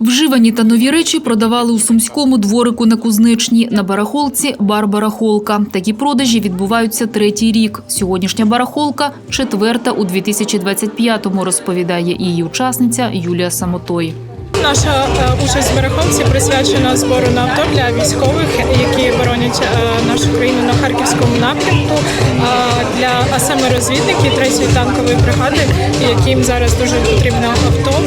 Вживані та нові речі продавали у сумському дворику на Кузничні. на барахолці барбарахолка. Такі продажі відбуваються третій рік. Сьогоднішня барахолка – четверта у 2025-му, розповідає її учасниця Юлія Самотой. Наша е, участь в барахолці присвячена збору на авто для військових, які боронять е, нашу країну на харківському напрямку. Для а саме розвідників 3-ї танкової бригади, яким зараз дуже потрібно авто,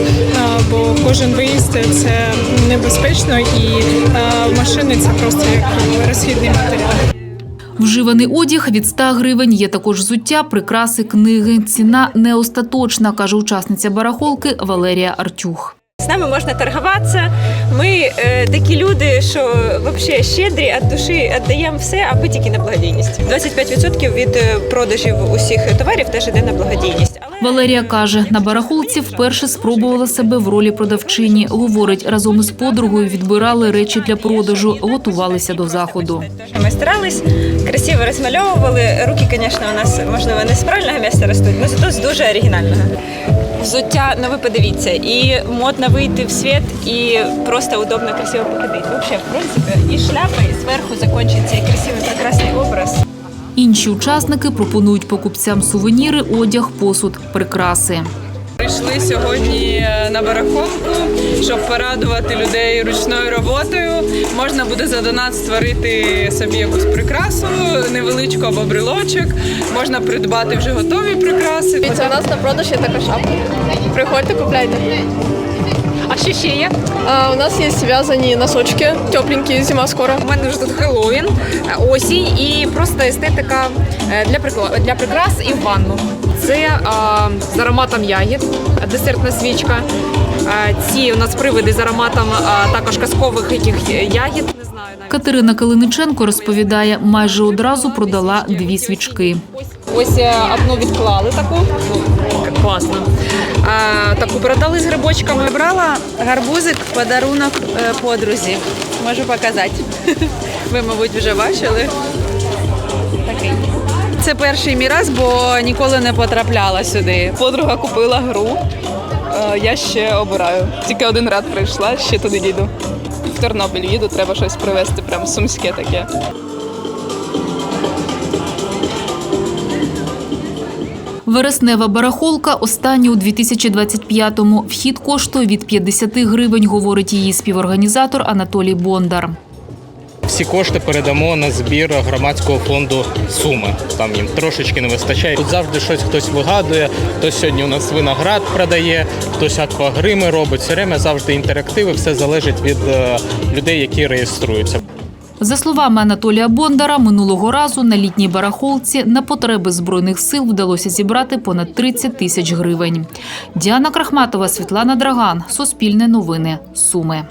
бо кожен виїзд це небезпечно, і е, машини це просто як розхідний матеріал. Вживаний одяг від 100 гривень, є також взуття, прикраси, книги. Ціна не остаточна, каже учасниця барахолки Валерія Артюх. З нами можна торгуватися. Ми е, такі люди, що взагалі щедрі від душі віддаємо все, аби тільки на благодійність. 25% від е, продажів усіх товарів теж йде на благодійність. Але Валерія каже, на барахолці вперше спробувала себе в ролі продавчині. Говорить, разом із подругою відбирали речі для продажу, готувалися до заходу. ми старались, красиво розмальовували. Руки, звісно, у нас можливо не з правильного місця ростуть, але зато з дуже оригінального. Взуття, ну ви подивіться, і модно вийти в світ, і просто удобно, красиво походити. Взагалі, в принципі, і шляпа, і зверху закінчиться красивий прекрасний образ. Інші учасники пропонують покупцям сувеніри, одяг, посуд, прикраси. Прийшли сьогодні е, на барахолку, щоб порадувати людей ручною роботою. Можна буде за донат створити собі якусь прикрасу, невеличку або брелочок. Можна придбати вже готові прикраси. Дивіться, у нас на продаж є така шапка. Приходьте, купляйте. А що ще є? А, у нас є зв'язані носочки, тепленькі, зима скоро. У мене вже тут Хеллоуін, осінь і просто естетика е, для прикла- для прикрас і в ванну. Це а, з ароматом ягід, е, десертна свічка. Е, Ці у нас привиди з ароматом а, також казкових яких ягід. Не знаю. Катерина Калиниченко розповідає, майже одразу продала дві свічки. Ось е, одну відклали таку. Класно. А, таку продали з грибочками. Брала гарбузик в подарунок е, подрузі. Можу показати. Ви, мабуть, вже бачили. Такий. Це перший мій раз, бо ніколи не потрапляла сюди. Подруга купила гру. Е, Я ще обираю. Тільки один раз прийшла, ще туди їду. В Тернопіль їду, треба щось привезти, прям сумське таке. Вереснева барахолка остання у 2025-му. Вхід коштує від 50 гривень, говорить її співорганізатор Анатолій Бондар. Всі кошти передамо на збір громадського фонду Суми. Там їм трошечки не вистачає. Тут завжди щось хтось вигадує. Хтось сьогодні у нас виноград продає, хтось аквагрими робить. Все время завжди інтерактиви. Все залежить від е, людей, які реєструються. За словами Анатолія Бондара, минулого разу на літній барахолці на потреби збройних сил вдалося зібрати понад 30 тисяч гривень. Діана Крахматова, Світлана Драган, Суспільне новини, Суми.